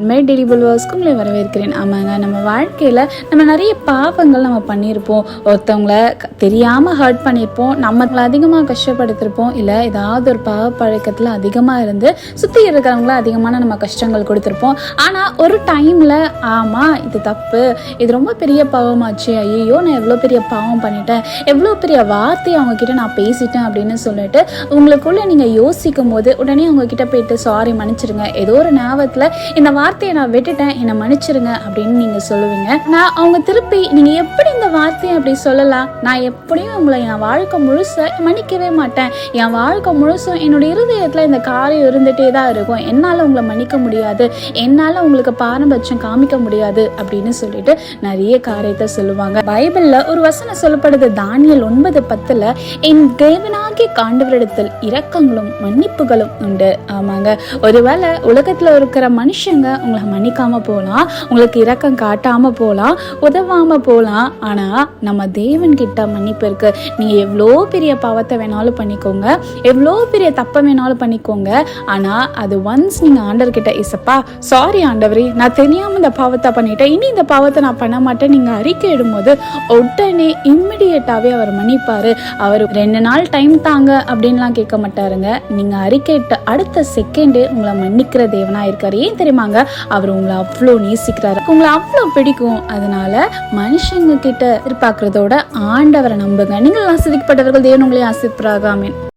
உண்மை டெய்லி புல்வாஸ்க்கு உங்களை வரவேற்கிறேன். ஆமாங்க நம்ம வாழ்க்கையில் நம்ம நிறைய பாவங்கள் நம்ம பண்ணியிருப்போம் ஒருத்தவங்கள தெரியாமல் ஹர்ட் பண்ணியிருப்போம் நம்ம அதிகமாக கஷ்டப்படுத்திருப்போம். இல்லை ஏதாவது ஒரு பாவ பழக்கத்தில் அதிகமாக இருந்து சுற்றி இருக்கிறவங்கள அதிகமான நம்ம கஷ்டங்கள் கொடுத்துருப்போம். ஆனால் ஒரு டைமில் ஆமாம் இது தப்பு. இது ரொம்ப பெரிய பாவமாச்சு. ஐயோ நான் எவ்வளோ பெரிய பாவம் பண்ணிட்டேன். எவ்வளோ பெரிய வார்த்தையை அவங்க கிட்ட நான் பேசிட்டேன் அப்படின்னு சொல்லிட்டு உங்களுக்குள்ளே நீங்கள் யோசிக்கும் போது உடனே அவங்கக்கிட்ட போயிட்டு சாரி மன்னிச்சிருங்க. ஏதோ ஒரு ஞாபகத்தில் இந்த வார்த்தையை நான் விட்டுட்டேன். என்னை மன்னிச்சிருங்க அப்படின்னு நீங்கள் சொல்லுவீங்க. நான் அவங்க திருப்பி நீங்கள் எப்படி இந்த வார்த்தையை அப்படி சொல்லலாம்? நான் எப்படியும் உங்களை என் வாழ்க்கை முழுச மன்னிக்கவே மாட்டேன். என் வாழ்க்கை முழுசும் என்னோட இருதயத்தில் இந்த காரியம் இருந்துகிட்டே தான் இருக்கும். என்னால் உங்களை மன்னிக்க முடியாது. என்னால் உங்களுக்கு பாரபட்சம் காமிக்க முடியாது. அப்படின்னு சொல்லிட்டு நிறைய காரியத்தை சொல்லுவாங்க. பைபிளில் ஒரு வசனம் சொல்லப்படுது. தானியல் ஒன்பது பத்தில் என் தேவனாகிய காண்டவரிடத்தில் இரக்கங்களும் மன்னிப்புகளும் உண்டு. ஆமாங்க. ஒருவேளை உலகத்தில் இருக்கிற மனுஷங்க உங்களை மன்னிக்காமல் போகலாம் உங்களுக்கு இரக்கம் காட்டாமல் போகலாம் உதவாமல் போகலாம் ஆனால் நம்ம தேவன்கிட்ட மன்னிப்பு இருக்கு. நீங்கள் எவ்வளோ பெரிய பாவத்தை வேணாலும் பண்ணிக்கோங்க. எவ்வளோ பெரிய தப்பை வேணாலும் பண்ணிக்கோங்க. ஆனால் அது ஒன்ஸ் நீங்கள் ஆண்டவர்கிட்ட இசப்பா சாரி ஆண்டவரே நான் தெரியாமல் இந்த பாவத்தை பண்ணிட்டேன். இனி இந்த பாவத்தை நான் பண்ண மாட்டேன். நீங்கள் அறிக்கை இடும்போது உடனே இம்மிடியட்டாகவே அவர் மன்னிப்பார். அவர் ரெண்டு நாள் டைம் தாங்க அப்படின்லாம் கேட்க மாட்டாருங்க. நீங்கள் அறிக்கை அடுத்த செகண்டு உங்களை மன்னிக்கிற தேவனாக இருக்கார். ஏன் தெரியுமாங்க? அவர் உங்களை அவ்வளோ நேசிக்கிறாரு. உங்களை அவ்வளோ பிடிக்கும். அதனால மனுஷங்க கிட்ட எதிர்பார்க்கறதோட ஆண்டவரை நம்புங்க. நீங்கள் ஆசிரிக்கப்பட்டவர்கள் தேவன் உங்களை ஆசிரிப்பராக ஆமென்.